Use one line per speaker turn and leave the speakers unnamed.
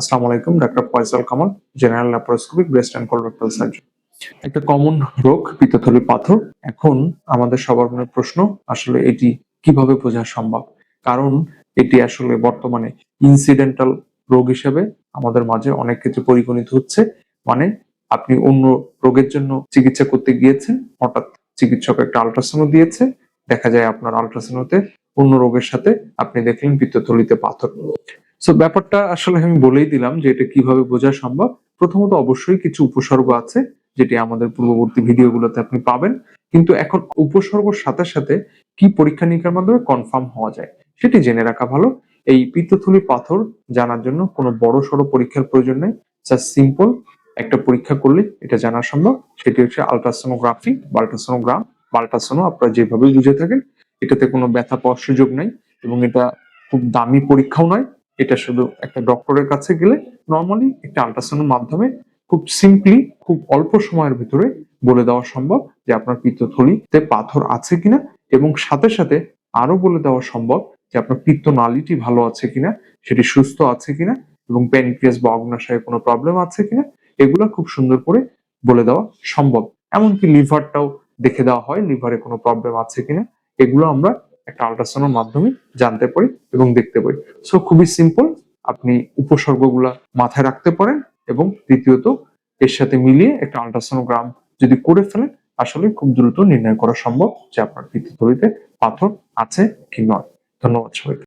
আসসালামু আলাইকুম, doctor Faisal Kamal, general laparoscopic breast and colorectal surgeon একটা কমন রোগ, পিত্তথলি পাথর। এখন আমাদের সবার মনে প্রশ্ন, আসলে এটি কীভাবে বোঝা সম্ভব? কারণ এটি আসলে বর্তমানে ইনসিডেন্টাল রোগ হিসেবে আমাদের মাঝে অনেক ক্ষেত্রে পরিগণিত হচ্ছে। মানে আপনি অন্য রোগের জন্য চিকিৎসা করতে গিয়েছেন, হঠাৎ চিকিৎসক একটা আল্ট্রাসাউন্ড দিয়েছে। দেখা যায় আপনার আল্ট্রাসাউন্ডতে অন্য রোগের সাথে আপনি দেখলেন পিত্তথলিতে পাথর। সো ব্যাপারটা আসলে আমি বলেই দিলাম যে এটা কীভাবে বোঝা সম্ভব। প্রথমত অবশ্যই কিছু উপসর্গ আছে, যেটি আমাদের পূর্ববর্তী ভিডিওগুলোতে আপনি পাবেন। কিন্তু এখন উপসর্গর সাথে সাথে কি পরীক্ষা নিরীক্ষার মাধ্যমে কনফার্ম হওয়া যায়, সেটি জেনে রাখা ভালো। এই পিত্তথলি পাথর জানার জন্য কোনো বড় সড়ো পরীক্ষার প্রয়োজন নেই। জাস্ট সিম্পল একটা পরীক্ষা করলে এটা জানা সম্ভব। সেটি হচ্ছে আলট্রাসোনোগ্রাফি বা আলট্রাসোনোগ্রাম বা আলট্রাসোনো আপনারা যেভাবে বুঝে থাকেন, এটাতে কোনো ব্যথা পাওয়ার সুযোগ নেই এবং এটা খুব দামি পরীক্ষাও নয়। এটা শুধু একটা ডক্টরের কাছে গেলে নর্মালি একটা আল্ট্রাসাউন্ডের মাধ্যমে খুব সিম্পলি খুব অল্প সময়ের ভিতরে বলে দেওয়া সম্ভব যে আপনার পিত্তথলিতে পাথর আছে কিনা এবং সাথে সাথে আরও বলে দেওয়া সম্ভব যে আপনার পিত্ত নালীটি ভালো আছে কিনা, সেটি সুস্থ আছে কিনা এবং প্যানক্রিয়াস বা অগ্নাশয়ে কোনো প্রবলেম আছে কিনা, এগুলো খুব সুন্দর করে বলে দেওয়া সম্ভব। এমনকি লিভারটাও দেখে দেওয়া হয় লিভারে কোনো প্রবলেম আছে কিনা, এগুলো আমরা একটা আল্ট্রাসাউন্ডের মাধ্যমে জানতে পারি এবং দেখতে পারি। সো খুবই সিম্পল আপনি উপসর্গগুলা মাথায় রাখতে পারেন এবং দ্বিতীয়ত, এর সাথে মিলিয়ে একটা আল্ট্রাসোনোগ্রাম যদি করে ফেলেন, আসলে খুব দ্রুত নির্ণয় করা সম্ভব যে আপনার পিত্তথলিতে পাথর আছে কি নয়। ধন্যবাদ সবাইকে।